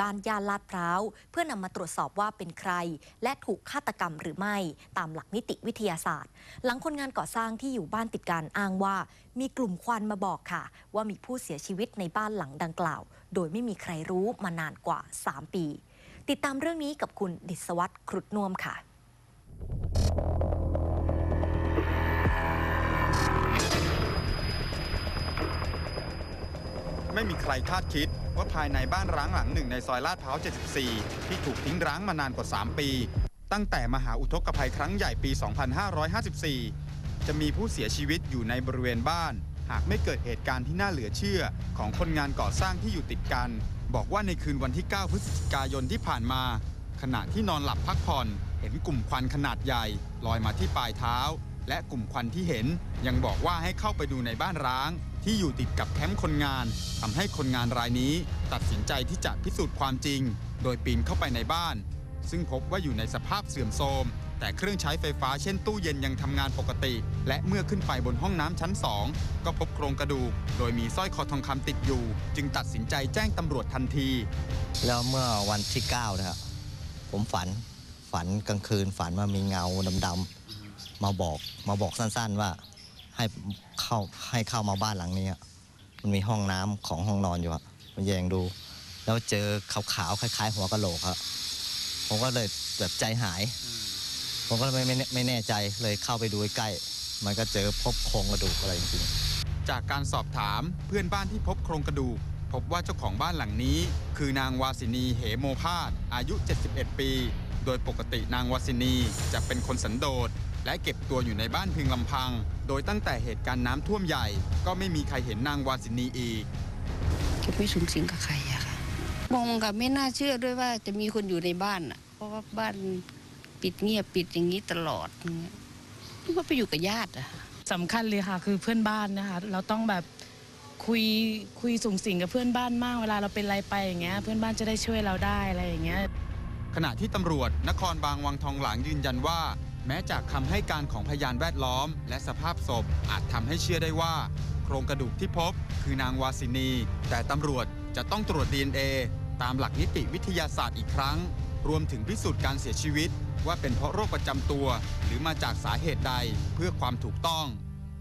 บ้านย่านลาดพร้าว เพื่อนำมาตรวจสอบว่าเป็นใคร และถูกฆาตกรรมหรือไม่ ตามหลักนิติวิทยาศาสตร์ หลังคนงานก่อสร้างที่อยู่บ้านติดกันอ้างว่า มีกลุ่มควันมาบอกค่ะ ว่ามีผู้เสียชีวิตในบ้านหลังดังกล่าว โดยไม่มีใครรู้มานานกว่า 3 ปี ติดตามเรื่องนี้กับคุณดิศวัตรครุฑนวมค่ะ ไม่มีใครคาดคิด ว่าภายในบ้านร้างหลังหนึ่งในซอยลาดพร้าว 74 ที่ถูกทิ้งร้างมานานกว่า 3 ปี ตั้งแต่มหาอุทกภัยครั้งใหญ่ปี 2554 จะมีผู้เสียชีวิตอยู่ในบริเวณบ้าน หากไม่เกิดเหตุการณ์ที่น่าเหลือเชื่อ ของคนงานก่อสร้างที่อยู่ติดกัน บอกว่าในคืนวันที่ 9 พฤศจิกายนที่ผ่านมา ขณะที่นอนหลับพักผ่อน เห็นกลุ่มควันขนาดใหญ่ ลอยมาที่ปลายเท้า และกลุ่มควันที่เห็นยังบอกว่าให้เข้าไปดูในบ้านร้าง ที่อยู่ติดกับแคมป์คนงานทำให้คนงานรายนี้ ตัดสินใจที่จะพิสูจน์ความจริง โดยปีนเข้าไปในบ้าน ซึ่งพบว่าอยู่ในสภาพเสื่อมโทรมแต่เครื่องใช้ไฟฟ้าเช่นตู้เย็นยังทำงานปกติ และเมื่อขึ้นไปบนห้องน้ำชั้น2ก็พบโครงกระดูก โดยมีสร้อยคอทองคำติดอยู่ จึงตัดสินใจแจ้งตำรวจทันที แล้วเมื่อวันที่ 9 นะครับผมฝันฝันกลางคืนฝันว่ามีเงาดำ มาบอกมาบอกสั้น ๆว่าให้เข้าให้เข้ามาบ้านหลังนี้อะมันมีห้องน้ำของห้องนอนอยู่อะมาแยงดู แล้วเจอขาวๆคล้าย ๆ หัวกะโหลกครับผมก็เลยแบบใจหาย ผมก็ไม่ไม่แน่ไม่แน่ใจเลยเข้าไปดูใกล้ มันก็เจอพบโครงกระดูกอะไรจริงจากการสอบถามเพื่อนบ้านที่พบโครงกระดูก พบว่าเจ้าของบ้านหลังนี้ คือนางวาสินีเหโมพาสอายุ 71 ปี โดยปกตินางวาสินีจะเป็นคนสันโดษ และเก็บตัวอยู่ในบ้านเพียงลำพัง โดยตั้งแต่เหตุการณ์น้ำท่วมใหญ่ ก็ไม่มีใครเห็นนางวาสินีอีกจะไม่สูงสิงกับใครอะค่ะมองกับไม่น่าเชื่อด้วยว่าจะมีคนอยู่ในบ้านอะเพราะว่าบ้านปิดเงียบปิดอย่างนี้ตลอดอย่างเงี้ยนึกว่าไปอยู่กับญาติอะค่ะสำคัญเลยค่ะคือเพื่อนบ้านนะคะ เราต้องแบบคุยคุยสูงสิงกับเพื่อนบ้านมากเวลาเราเป็นอะไรไปอย่างเงี้ย เพื่อนบ้านจะได้ช่วยเราได้อะไรอย่างเงี้ยขณะที่ตำรวจนครบางวังทองหลางยืนยันว่า แม้จากคำให้การของพยานแวดล้อม และสภาพศพอาจทำให้เชื่อได้ว่า โครงกระดูกที่พบ คือนางวาสินี แต่ตำรวจจะต้องตรวจ DNA ตามหลักนิติวิทยาศาสตร์อีกครั้ง รวมถึงพิสูจน์การเสียชีวิต ว่าเป็นเพราะโรคประจำตัว หรือมาจากสาเหตุใดเพื่อความถูกต้อง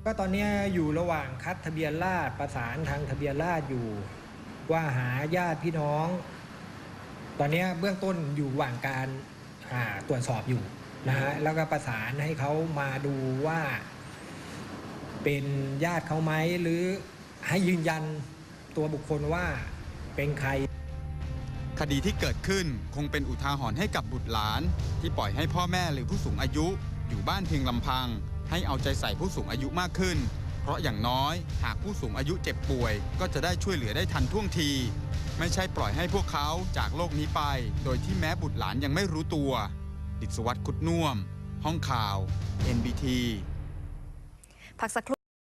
ก็ตอนนี้อยู่ระหว่างคัดทะเบียนราษฎรประสานทางทะเบียนราษฎรอยู่ ว่าหาญาติพี่น้อง ตอนนี้เบื้องต้นอยู่ระหว่างการอ่าตรวจสอบอยู่ นะฮะแล้วก็ประสานให้เขามาดูว่าเป็นญาติเขาไหมหรือให้ยืนยันตัวบุคคลว่าเป็นใคร คดีที่เกิดขึ้นคงเป็นอุทาหรณ์ให้กับบุตรหลาน ที่ปล่อยให้พ่อแม่หรือผู้สูงอายุ อยู่บ้านเพียงลำพัง ให้เอาใจใส่ผู้สูงอายุมากขึ้น เพราะอย่างน้อย หากผู้สูงอายุเจ็บป่วย ก็จะได้ช่วยเหลือได้ทันท่วงที ไม่ใช่ปล่อยให้พวกเขาจากโลกนี้ไป โดยที่แม้บุตรหลานยังไม่รู้ตัว ดิศวัตรคุดน่วม ห้องข่าว NBT พักสักครู่